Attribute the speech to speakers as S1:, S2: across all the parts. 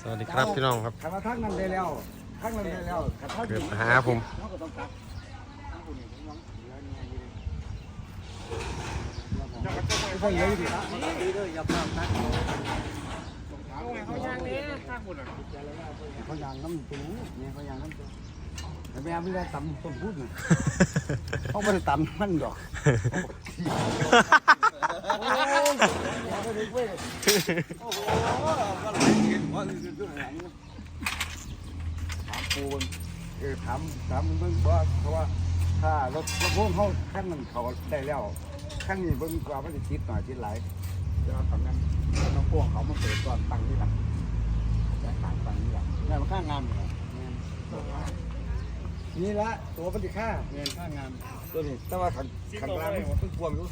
S1: สวัสดีครับพี่น้องครับ
S2: ขันมาทั้งนั้นได้แล้วทั้งนั้นได้แล้วขันทั้ง
S1: เกิดปัญหาผม
S2: เขาก็ต้องตัดทั้งคนนี้ผมลองเหลือเนี่ยอยู่ดิไม่ค่อยเยอะอยู่ดิครับดีเลยอย่าพลาดตัดเขายางนี้ข้างบนอะเขายางน้ำปูเนี่ยเขายางน้ำปูแต่แม่ไม่ได้ตำต้นพูดนะเขาไม่ได้ตำมันดอกโอ้ยอย่าไป เลยเว้ยโอ้โหก็หลายเห็นว่องหลังถามปูนเออถามถามเบิ่งว่าเพราะว่าถ้ารถรถพ่วงเขาขั้นมันเขาได้แล้วขั้นนี้เบิ่งกว่ามันจะคิดหน่อยคิดหลายเดี๋ยวทำนั้นรถพ่วงเขามาเปิดก่อนตังนี่หลังจะขางตังนี่หลังนี่มันข้างานเหรอ นี่ละตัวมันจะค่าเงินค่างานตัวนี้แต่ว่าขังขังกลางมันต้องพวงอยู่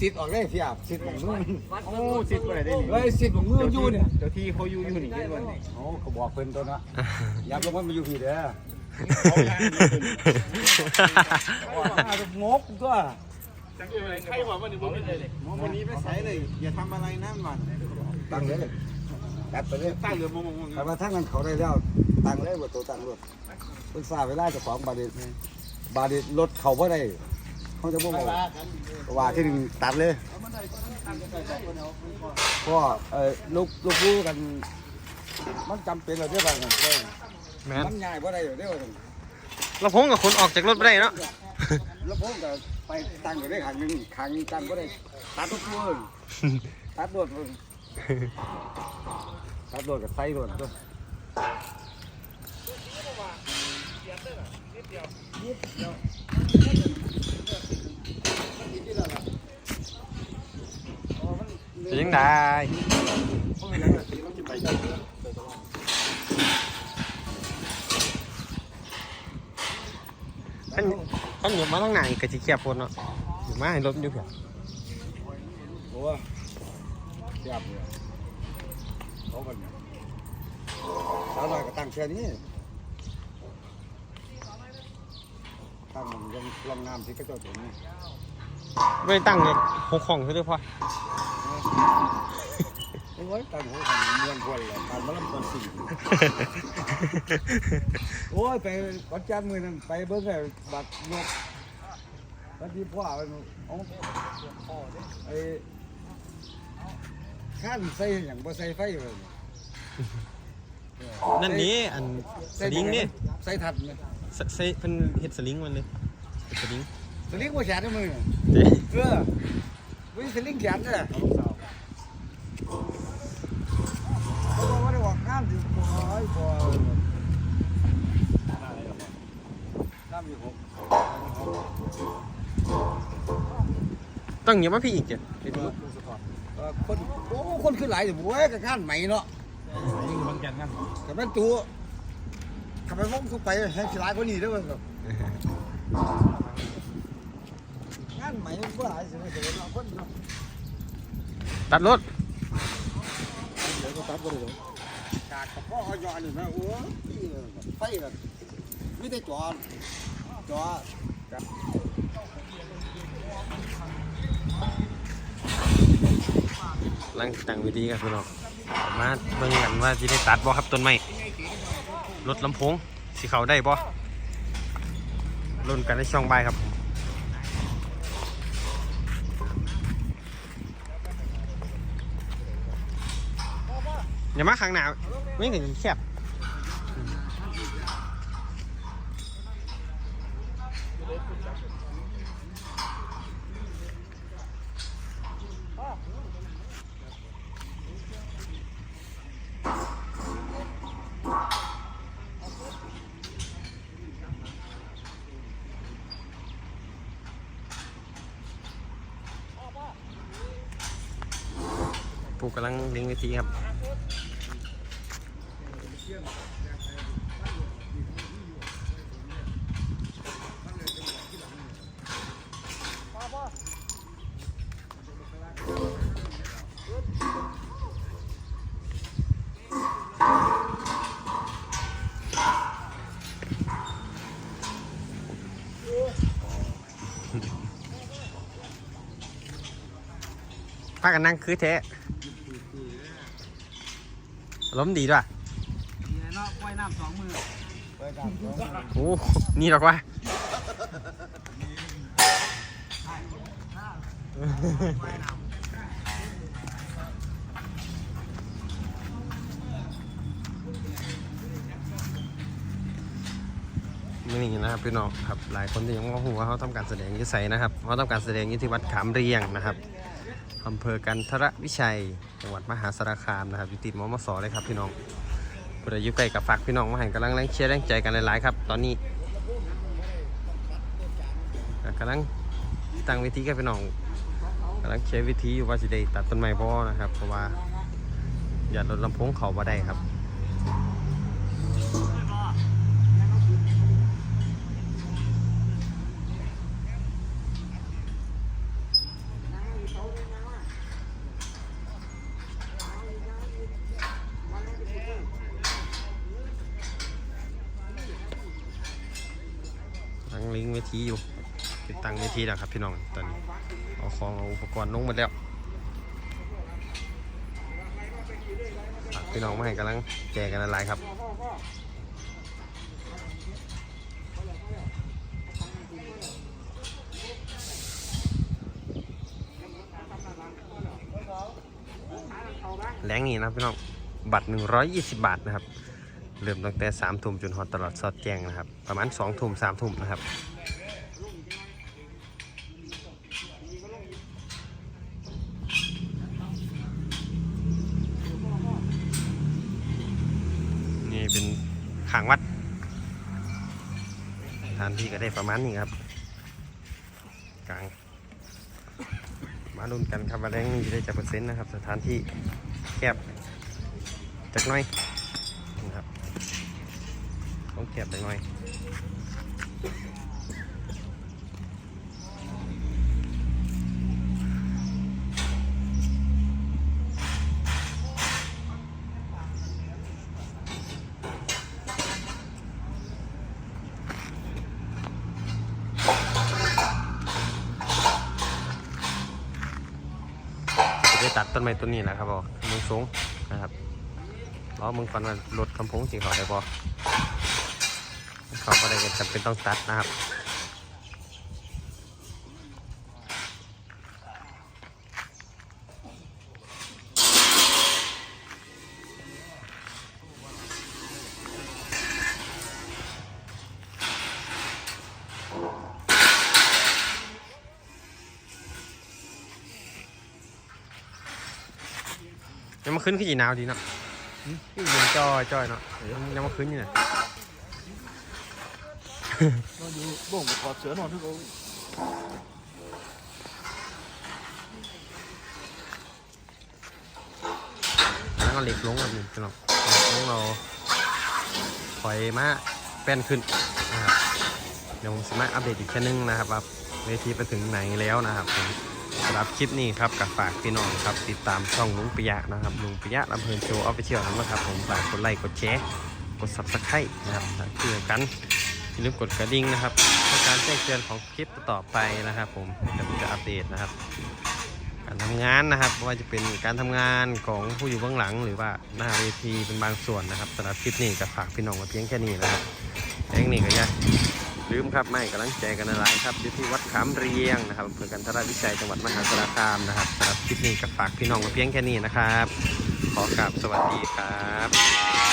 S2: สิทธิ์ออกเลยเสียบสิทธิ์ของมือ
S3: โอ้สิทธิ์อะไรได้นี่
S2: เฮ้ยสิทธิ์ของมืออยู่เนี่ย
S3: เจ้าที่เขาอยู่อยู่นี่เย็นวันนี้
S2: โอ้ก็บอกเพิ่นตัวเนาะอย่าลงมันมาอยู่พี่เด้ออาจจะงกก็
S3: ใครว่าวันนี้ผมไม่เลยวันนี้ไม่ใส่เลย อย่าทำอะไรนั่นมัน
S2: ตั้งเลยตัดไปเลย
S3: ตั้งเรือมงมง
S2: แต่ว่าทั้งนั้นเขาได้แล้ว ตั้งเลยว่าตัวตั้งรถปรึกษาเวลาเจะของบาดเดบาดเดรถเขาบ่ได้เขาจะบอกว่าว่าที่หนึ่งตัดเลยก็เออลูกลูกรู้กัน มันจำเป็นเหรอเด้อบางอย่าง
S1: แมน
S2: มันง่ายบ่ได้เหรอเด้อ
S1: เราพงกับคนออกจากรถไม่ได้เนาะ
S2: แล้วผมก็ไปตั้งอยู่ได้ขังหนึงขังตั้งบ่ได้ตัดรถตัวตัดรถตัดรถกับไส้รถด้วย
S1: จะยังได้ท่านท่านอยู่มาทางไหนก็จะเขียบคนเนาะอยู่มาให้รถมันอยู่เพีย
S2: โอ้เสียบเลยเขากันสาวน้อยก็ตั้งแค่นี้ ตั้งมันยังลองน้ำที่ก็เจ้าถึงนี่
S1: ไม่ได้ตั้งเลยหกของซะด้วยพ่อ
S2: โอ้ยตั้งหัวของเมืองคนเลยการมาลำตอนสี่โอ้ยไปวัดจันทร์มือนั้นไปเบิ้งไอ้บัตรนกบัตรที่พ่อเอาเอาไอ้ข้านใส่อย่างบ่ใส่ไฟเลย
S1: นั่นนี่อันสลิงนี่
S2: ใส่ถัดเลย
S1: สใส่เป็นเห็ดสลิงมันเลยเห็ดสลิง
S2: สลิงบ่แขนในมือ
S1: เด้
S2: เออวิ่งสลิงแขนเนี่ยเขาบอกว่าได้ออกงานอยู่บ่อยบ่น้ำอยู่หก
S1: ต้องเหยียบมาพี่อีกจ้ะ
S2: เอ่อคนโอ้คนขึ้นหลายอยู่บ่ยกับงานใหม่เนาะ
S3: ยิงบางจันนั่น
S2: แต่แม่นตัว ทำไมผมทุกไปให้สิหลายกว่านี้เด้อเว้ยครับงานใหม่บ่หลายสิไม่เห็นเนาะคนเนาะ
S1: ตัดรถ
S2: เดี๋ยวก็ตัดบ่ได้หรอกจากกับพ่อเขาย้อนนี่แม่โอ้ยไฟแบบไม่ได้จอดจอด
S1: หลังตั้งเวิธีกันพี่น้องมาเบิ่งกันว่าจะได้ตัดบ่ครับต้นไม้ รถลำโพงสีเขาได้บ่รุ่นกันในช่องใบครับอย่ามาข้างหน้าไม่ถึงแคบูกำลังเลิงเวิธีครับพากันนั่งคือแท้ ล้มณ์ดีด้วย
S3: เนาะว่ายน้ำสองมือ
S2: ไปตามเขา
S1: โอ้นี่หรอกวะไม่นี่นะครับพี่น้องครับหลายคนที่ยังไม่รู้ว่าเขาทำการแสดงอยี่ไสนะครับเขาทำการแสดงอยี่ที่วัดขามเรียงนะครับ อำเภอกันทรวิชัย จังหวัดมหาสารคามนะครับอยู่ติดมมสอเลยครับพี่น้องผู้ใดอยู่ใกล้กับฝากพี่น้องมาให้กำลังแรงเชียร์แรงใจกันหลายๆครับ ตอนนี้กำลังตั้งเวิธีกับพี่น้องกำลังเชียร์วิธีอยู่ว่าสิได้ตัดต้นไม้บ่นะครับ เพราะว่าอย่าลดลำโพงเขาบ่ได้ครับ ตั้งลิงก์เวทีอยู่ติดตั้งเวทีแล้วครับพี่น้องตอนนี้ เอาของเอาอุปกรณ์ลงหมดแล้วพี่น้องมาให้กำลังแจกันอะไรครับแรงนี้นะพี่น้อง บัตร 120 บาทนะครับ เริ่มตั้งแต่3ทุ่มจนฮอดตลอดสอดแจ้งนะครับ ประมาณ2ทุ่ม3ทุ่มนะครับ นี่เป็นขางวัดสถานที่ก็ได้ประมาณนี้ครับ กลาง มาลุ้นกันครับว่าแรงนี้จะได้จะเปอร์เซ็นต์นะครับ สถานที่แคบจักน้อยนะครับต้องแคบจักหน้อย ตัดต้นไม้ต้นนี้แหละครับบอกมึงสูงนะครับล้อมึงก่อนว่ารถคำพงสีเขาได้ปะเขาก็ได้จำเป็นต้องตัดนะครับ ยังมาขึ้นขึ้นอีหนาวดีเนาะขึ้นเย็นจอยจอยเนาะยังมาขึ้นอยู่เนี่ย
S2: นอนอยู่บ่งถอดเสือนอนทุกคน
S1: แล้วก็เหล็กลงแบบนี้พี่น้องเหล็กลงเราถอยมาแป้นขึ้นนะครับเดี๋ยวผมสามารถอัปเดตอีกแค่นึงนะครับว่าเวทีไปถึงไหนแล้วนะครับผม สำหรับคลิปนี้ครับกับฝากพี่น้องครับ ติดตามช่องลุงปิยะนะครับลุงปิยะลำเพลินโชว์ออฟฟิเชียลนะครับผมฝากกดไลค์กดแชร์กด subscribe นะครับเพื่อกันอย่าลืมกดกระดิ่งนะครับเพื่อการแจ้งเตือนของคลิปต่อไปนะครับผมเดี๋ยวจะอัปเดตนะครับ การทำงานนะครับไม่ว่าจะเป็นการทำงานของผู้อยู่เบื้องหลัง หรือว่าหน้าเวทีเป็นบางส่วนนะครับสำหรับคลิปนี้ก็ฝากพี่น้องมาเพียงแค่นี้นะครับแองนี่ก็ย่า ลืมครับไม่กำลังใจกันอะไรครับอยู่ที่วัดขามเรียงนะครับอำเภอกันทรวิชัยจังหวัดมหาสารคามนะครับสำหรับคลิปนี้ก็ฝากพี่น้องมาเพียงแค่นี้นะครับ ขอกราบสวัสดีครับ